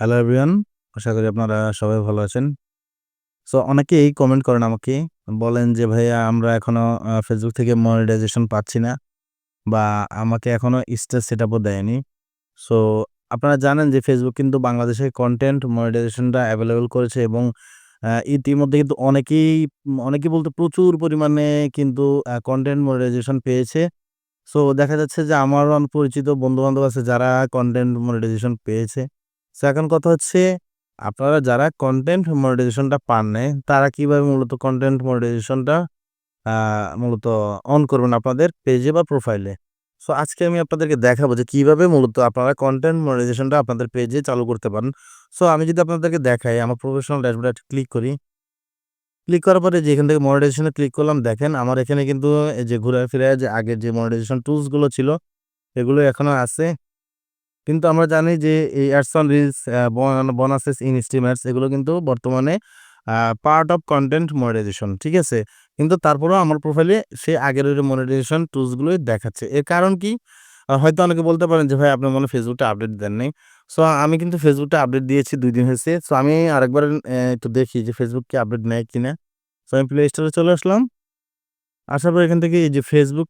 Hello everyone আশা করি আপনারা সবাই ভালো আছেন। সো অনেকেই কমেন্ট করেন আমাকে, বলেন যে, ভাইয়া, আমরা এখনও ফেসবুক থেকে মনিটাইজেশন পাচ্ছি না বা আমাকে এখনও স্টেজ সেট আপও দেয়নি। সো আপনারা জানেন যে ফেসবুক কিন্তু বাংলাদেশে কন্টেন্ট মনিটাইজেশনটা অ্যাভেলেবেল করেছে এবং ইতিমধ্যে কিন্তু অনেকেই অনেকেই বলতে প্রচুর পরিমাণে কিন্তু কন্টেন্ট মনিটাইজেশন পেয়েছে। সো দেখা যাচ্ছে যে আমারও পরিচিত বন্ধু বান্ধব আছে যারা কন্টেন্ট মনিটাইজেশন পেয়েছে। সো এখন কথা হচ্ছে, আপনারা যারা কন্টেন্ট মনিটাইজেশনটা পান নাই, তারা কীভাবে মূলত কন্টেন্ট মনিটাইজেশনটা মূলত অন করবেন আপনাদের পেজে বা প্রোফাইলে সো আজকে আমি আপনাদেরকে দেখাবো যে কীভাবে মূলত আপনারা কন্টেন্ট মনিটাইজেশনটা আপনাদের পেজে চালু করতে পারেন। সো আমি যদি আপনাদেরকে দেখাই, আমার প্রফেশনাল ড্যাশবোর্ডে ক্লিক করি। ক্লিক করার পরে যেখান থেকে মনিটাইজেশনে ক্লিক করলাম, দেখেন আমার এখানে কিন্তু এই যে ঘুরে ফিরে যে আগের যে মনিটাইজেশন টুলসগুলো ছিল, এগুলো এখনও আছে। কিন্তু আমরা জানি যে এই ads on reels bonuses in streamers এগুলো কিন্তু বর্তমানে পার্ট অফ কন্টেন্ট মনিটাইজেশন ঠিক আছে? কিন্তু তারপরেও আমার প্রোফাইলে সে আগের ওই মনিটাইজেশন টুলসগুলোই দেখাচ্ছে। এর কারণ কি? হয়তো অনেকে বলতে পারেন যে, ভাই আপনার মনে ফেসবুকটা আপডেট দেন নাই। সো আমি কিন্তু ফেসবুকটা আপডেট দিয়েছি দুই দিন হয়েছে। সো আমি আরেকবার একটু দেখি যে ফেসবুক কি আপডেট নেয় কিনা সো আমি প্লে স্টোরে চলে আসলাম। আসার পর এখান থেকে এই যে ফেসবুক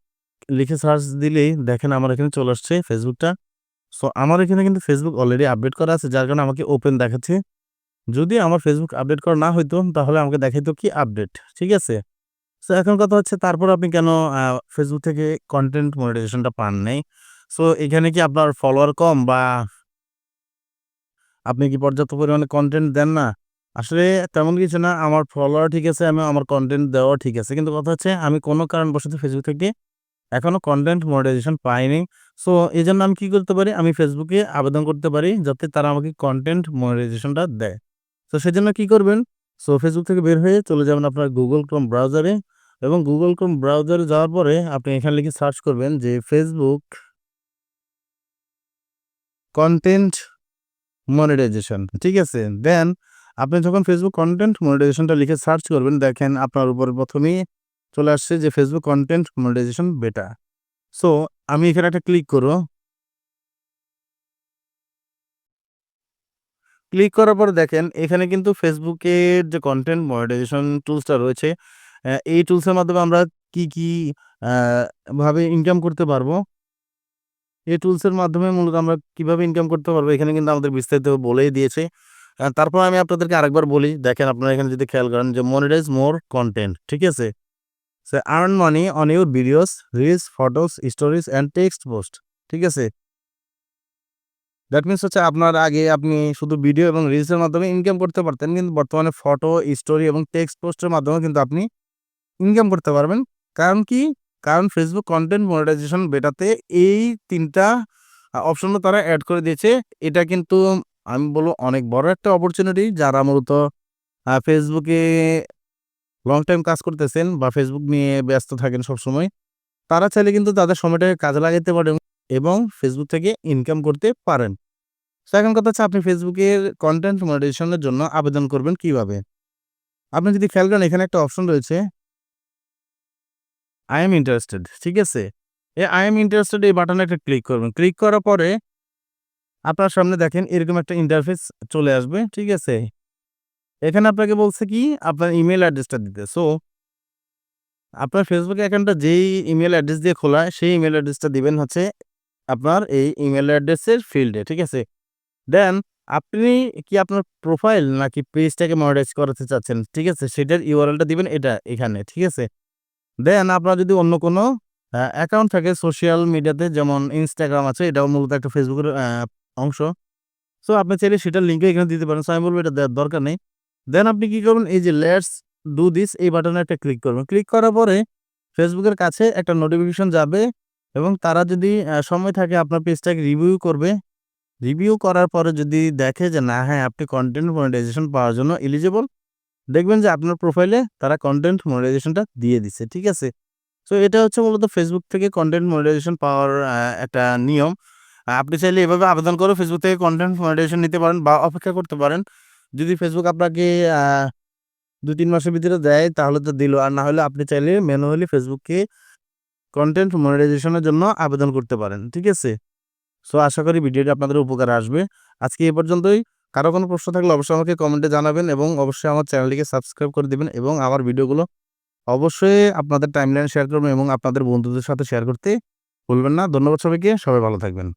লিখে সার্চ দিলেই দেখেন আমার এখানে চলে আসছে ফেসবুকটা সো আমার এখানে কিন্তু ফেসবুক অলরেডি আপডেট করা আছে, যার কারণে আমাকে ওপেন দেখাচ্ছে। যদি আমার ফেসবুক আপডেট করা না হইতো, তাহলে আমাকে দেখাইতো কি আপডেট ঠিক আছে? সো এখন কথা হচ্ছে, তারপর আপনি কেন ফেসবুক থেকে কন্টেন্ট মনিটাইজেশনটা পান নাই? সো এখানে কি আপনার ফলোয়ার কম বা আপনি কি পর্যাপ্ত পরিমাণে কন্টেন্ট দেন না? আসলে তেমন কিছু না, আমার ফলোয়ার ঠিক আছে, আমি আমার কন্টেন্ট দেওয়া ঠিক আছে। কিন্তু কথা হচ্ছে, আমি কোনো কারণবশত ফেসবুক থেকে এখনও কন্টেন্ট মনিটাইজেশন পাইনি। সো এই জন্য আমি কী করতে পারি? আমি ফেসবুকে আবেদন করতে পারি যাতে তারা আমাকে কন্টেন্ট মনিটাইজেশনটা দেয়। তো সেজন্য কী করবেন? সো ফেসবুক থেকে বের হয়ে চলে যাবেন আপনার গুগল ক্রোম ব্রাউজারে এবং গুগল ক্রোম ব্রাউজারে যাওয়ার পরে আপনি এখানে লিখে সার্চ করবেন যে ফেসবুক কন্টেন্ট মনিটাইজেশন ঠিক আছে? দেন আপনি যখন ফেসবুক কন্টেন্ট মনিটাইজেশনটা লিখে সার্চ করবেন, দেখেন আপনার উপরে প্রথমেই চলে আসছে যে Facebook content monetisation beta so আমি এখানে একটা ক্লিক করব। ক্লিক করার পর দেখেন, এখানে কিন্তু ফেসবুকের যে কন্টেন্ট মনিটাইজেশন টুলসটা রয়েছে এই টুলসের মাধ্যমে আমরা কি কি ভাবে ইনকাম করতে পারব, এই টুলসের মাধ্যমে মূলত আমরা কীভাবে ইনকাম করতে পারব, এখানে কিন্তু আমাদের বিস্তারিত বলেই দিয়েছে। তারপর আমি আপনাদেরকে আরেকবার বলি, দেখেন আপনারা এখানে যদি খেয়াল করেন যে মনিটাইজ মোর কন্টেন্ট ঠিক আছে? Say earn money on your videos reels photos stories and text post ঠিক আছে? দ্যাট মিনস হচ্ছে আপনার আগে আপনি শুধু ভিডিও এবং রিলসের মাধ্যমে ইনকাম করতে পারতেন, কিন্তু বর্তমানে ফটো স্টোরি এবং টেক্সট পোস্টের মাধ্যমে কিন্তু আপনি ইনকাম করতে পারবেন। কারণ কি? কারণ ফেসবুক কন্টেন্ট মনিটাইজেশন বেটাতে এই তিনটা অপশনও তারা অ্যাড করে দিয়েছে। এটা কিন্তু, আমি বলব, অনেক বড় একটা অপরচুনিটি যারা মূলত ফেসবুকে লং টাইম কাজ করতেছেন বা ফেসবুক নিয়ে ব্যস্ত থাকেন সবসময়, তারা চাইলে কিন্তু তাদের সময়টাকে কাজে লাগাতে পারেন এবং ফেসবুক থেকে ইনকাম করতে পারেন। তো এখন কথা হচ্ছে আপনি ফেসবুকের কন্টেন্ট মনিটাইজেশনের জন্য আবেদন করবেন কীভাবে? আপনি যদি খেয়াল করেন, এখানে একটা অপশন রয়েছে। আই এম ইন্টারেস্টেড ঠিক আছে? এই আই এম ইন্টারেস্টেড এই বাটনে একটা ক্লিক করবেন। ক্লিক করার পরে আপনার সামনে দেখেন এরকম একটা ইন্টারফেস চলে আসবে, ঠিক আছে? এখানে আপনাকে বলছে কি, আপনার ইমেল অ্যাড্রেসটা দিতে। সো আপনার ফেসবুক অ্যাকাউন্টটা যেই ইমেল অ্যাড্রেস দিয়ে খোলা, সেই ইমেল অ্যাড্রেসটা দিবেন হচ্ছে আপনার এই ইমেল অ্যাড্রেসের ফিল্ডে ঠিক আছে? দেন আপনি কি আপনার প্রোফাইল নাকি পেজটাকে মনিটাইজ করাতে চাচ্ছেন, ঠিক আছে? সেটার ইউআরএলটা দিবেন এটা এখানে, ঠিক আছে? দেন আপনার যদি অন্য কোনো অ্যাকাউন্ট থাকে সোশ্যাল মিডিয়াতে যেমন ইনস্টাগ্রাম আছে, এটাও মূলত একটা ফেসবুকের অংশ। সো আপনি চাইলে সেটার লিঙ্কে এখানে দিতে পারেন। সো আমি বলব এটা দেওয়ার দরকার নেই। দেন আপনি কি করবেন? এই যে লেটস ডু দিস এই বাটনে একটা ক্লিক করবেন। ক্লিক করার পরে ফেসবুকের কাছে একটা নোটিফিকেশন যাবে এবং তারা যদি সময় থাকে আপনার পেজটাকে রিভিউ করবে। রিভিউ করার পরে যদি দেখে যে না হ্যাঁ আপনি কন্টেন্ট মনিটাইজেশন পাওয়ার জন্য এলিজিবল দেখবেন যে আপনার প্রোফাইলে তারা কন্টেন্ট মনিটাইজেশনটা দিয়ে দিছে, ঠিক আছে? সো এটা হচ্ছে মূলত ফেসবুক থেকে কন্টেন্ট মনিটাইজেশন পাওয়ার একটা নিয়ম। আপনি চাইলে এভাবে আবেদন করে ফেসবুক থেকে কন্টেন্ট মনিটাইজেশন নিতে পারেন বা অপেক্ষা করতে পারেন। যদি ফেসবুক আপনাকে দু তিন মাসের ভিতরে দেয়, তাহলে তো দিল। আর না হলে আপনি চাইলে ম্যানুয়ালি ফেসবুককে কন্টেন্ট মনিটাইজেশনের জন্য আবেদন করতে পারেন, ঠিক আছে? সো আশা করি ভিডিওটি আপনাদের উপকার আসবে। আজকে এ পর্যন্তই। কারও কোনো প্রশ্ন থাকলে অবশ্যই আমাকে কমেন্টে জানাবেন এবং অবশ্যই আমার চ্যানেলটিকে সাবস্ক্রাইব করে দিবেন এবং আমার ভিডিওগুলো অবশ্যই আপনাদের টাইমলাইনে শেয়ার করবেন এবং আপনাদের বন্ধুদের সাথে শেয়ার করতে ভুলবেন না। ধন্যবাদ সবাইকে। সবাই ভালো থাকবেন।